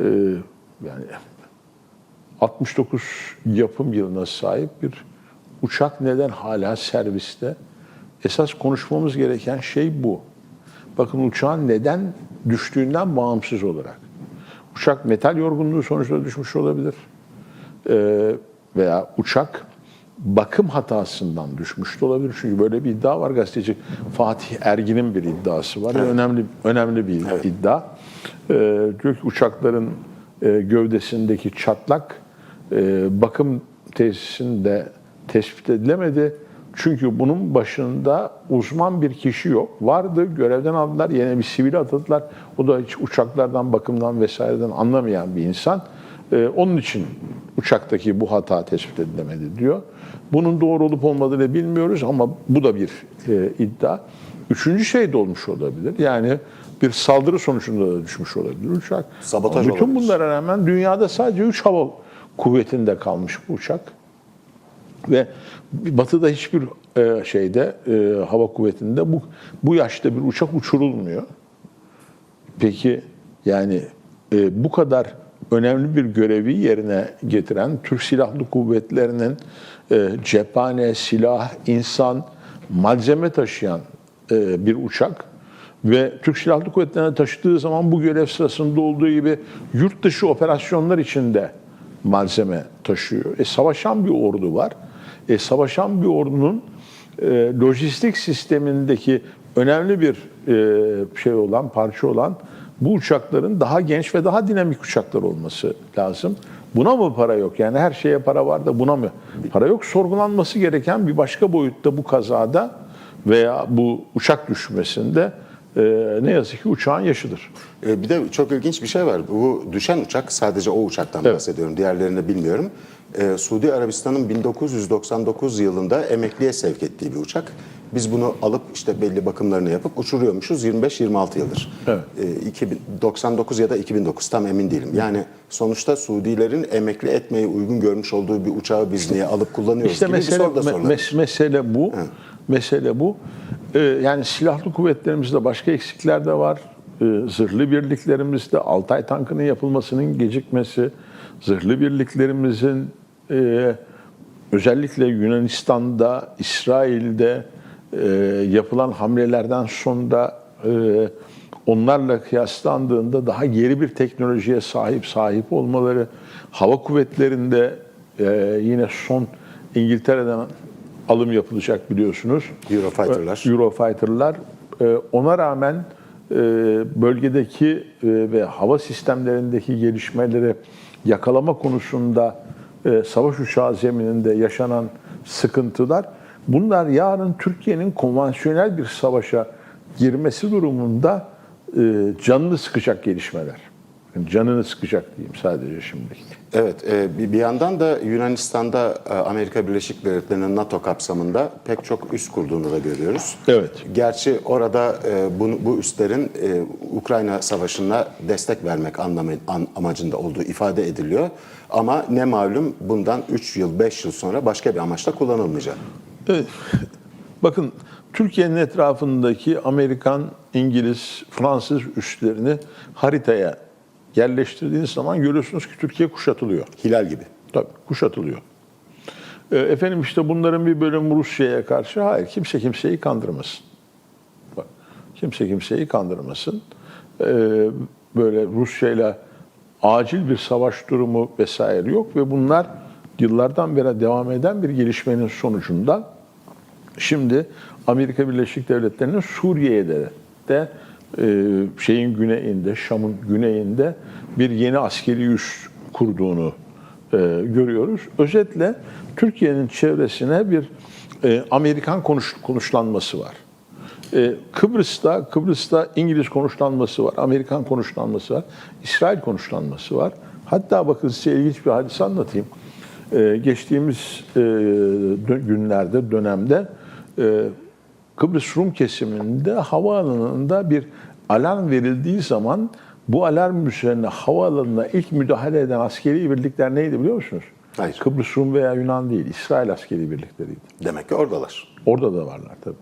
e, yani 69 yapım yılına sahip bir uçak neden hala serviste? Esas konuşmamız gereken şey bu. Bakın uçağın neden düştüğünden bağımsız olarak. Uçak metal yorgunluğu sonucunda düşmüş olabilir. Ee, veya uçak bakım hatasından düşmüş de olabilir. Çünkü böyle bir iddia var gazeteci Fatih Ergin'in bir iddiası var. ve Önemli önemli bir iddia. Ee, diyor ki uçakların e, gövdesindeki çatlak e, bakım tesisinde tespit edilemedi. Çünkü bunun başında uzman bir kişi yok. Vardı, görevden aldılar, yine bir sivil atadılar. O da hiç uçaklardan, bakımdan vesaireden anlamayan bir insan. Ee, onun için uçaktaki bu hata tespit edilemedi diyor. Bunun doğru olup olmadığını bilmiyoruz ama bu da bir e, iddia. Üçüncü şey de olmuş olabilir. Yani bir saldırı sonucunda da düşmüş olabilir uçak. Sabotaj bütün olabilir. bunlara rağmen dünyada sadece 3 hava kuvvetinde kalmış bu uçak. Ve batıda hiçbir e, şeyde e, hava kuvvetinde bu bu yaşta bir uçak uçurulmuyor. Peki yani e, bu kadar önemli bir görevi yerine getiren Türk Silahlı Kuvvetleri'nin cephane, silah, insan, malzeme taşıyan e, bir uçak ve Türk Silahlı Kuvvetleri'ne taşıdığı zaman bu görev sırasında olduğu gibi yurt dışı operasyonlar içinde malzeme taşıyor. E, savaşan bir ordu var. E, savaşan bir ordunun e, lojistik sistemindeki önemli bir e, şey olan, parça olan bu uçakların daha genç ve daha dinamik uçaklar olması lazım. Buna mı para yok? Yani her şeye para var da buna mı para yok? Sorgulanması gereken bir başka boyutta bu kazada veya bu uçak düşmesinde e, ne yazık ki uçağın yaşıdır. Ee, Bir de çok ilginç bir şey var. Bu düşen uçak sadece o uçaktan Evet. bahsediyorum. Diğerlerini bilmiyorum. Ee, Suudi Arabistan'ın 1999 yılında emekliye sevk ettiği bir uçak. Biz bunu alıp işte belli bakımlarını yapıp uçuruyormuşuz 25-26 yıldır. Evet. Ee, 2099 ya da 2009 tam emin değilim. Yani sonuçta Suudilerin emekli etmeyi uygun görmüş olduğu bir uçağı biz niye alıp kullanıyoruz İşte gibi mesele, bir soru da me- mes- mesele bu. Mesele bu. Ee, yani silahlı kuvvetlerimizde başka eksikler de var. Ee, zırhlı birliklerimizde Altay tankının yapılmasının gecikmesi, zırhlı birliklerimizin e, özellikle Yunanistan'da, İsrail'de e, yapılan hamlelerden sonra e, onlarla kıyaslandığında daha geri bir teknolojiye sahip sahip olmaları, hava kuvvetlerinde yine son İngiltere'den alım yapılacak biliyorsunuz. Eurofighter'lar. Eurofighter'lar. E, ona rağmen e, bölgedeki e, ve hava sistemlerindeki gelişmeleri yakalama konusunda e, savaş uçağı zemininde yaşanan sıkıntılar bunlar yarın Türkiye'nin konvansiyonel bir savaşa girmesi durumunda canını sıkacak gelişmeler. Canını sıkacak diyeyim sadece şimdilik. Evet, e, bir yandan da Yunanistan'da e, Amerika Birleşik Devletleri'nin NATO kapsamında pek çok üs kurduğunu da görüyoruz. Evet. Gerçi orada e, bunu, bu üslerin Ukrayna Savaşı'na destek vermek anlamı, an- amacında olduğu ifade ediliyor. Ama ne malum bundan 3 yıl, 5 yıl sonra başka bir amaçla kullanılmayacak. Evet. Bakın Türkiye'nin etrafındaki Amerikan, İngiliz, Fransız üslerini haritaya yerleştirdiğiniz zaman görüyorsunuz ki Türkiye kuşatılıyor. Hilal gibi. Tabii kuşatılıyor. Ee, efendim işte bunların bir bölümü Rusya'ya karşı. Hayır kimse kimseyi kandırmasın. Bak, kimse kimseyi kandırmasın. Ee, böyle Rusya'yla acil bir savaş durumu vesaire yok ve bunlar yıllardan beri devam eden bir gelişmenin sonucunda Şimdi Amerika Birleşik Devletleri'nin Suriye'ye de, e, şeyin güneyinde, Şam'ın güneyinde bir yeni askeri üs kurduğunu e, görüyoruz. Özetle Türkiye'nin çevresine bir e, Amerikan konuş, konuşlanması var. E, Kıbrıs'ta Kıbrıs'ta İngiliz konuşlanması var, Amerikan konuşlanması var, İsrail konuşlanması var. Hatta bakın size ilginç bir hadise anlatayım. Geçtiğimiz günlerde, dönemde Kıbrıs Rum kesiminde havaalanında bir alarm verildiği zaman bu alarm üzerine havaalanına ilk müdahale eden askeri birlikler neydi biliyor musunuz? Hayır. Kıbrıs Rum veya Yunan değil, İsrail askeri birlikleriydi. Demek ki oradalar. Orada da varlar tabii.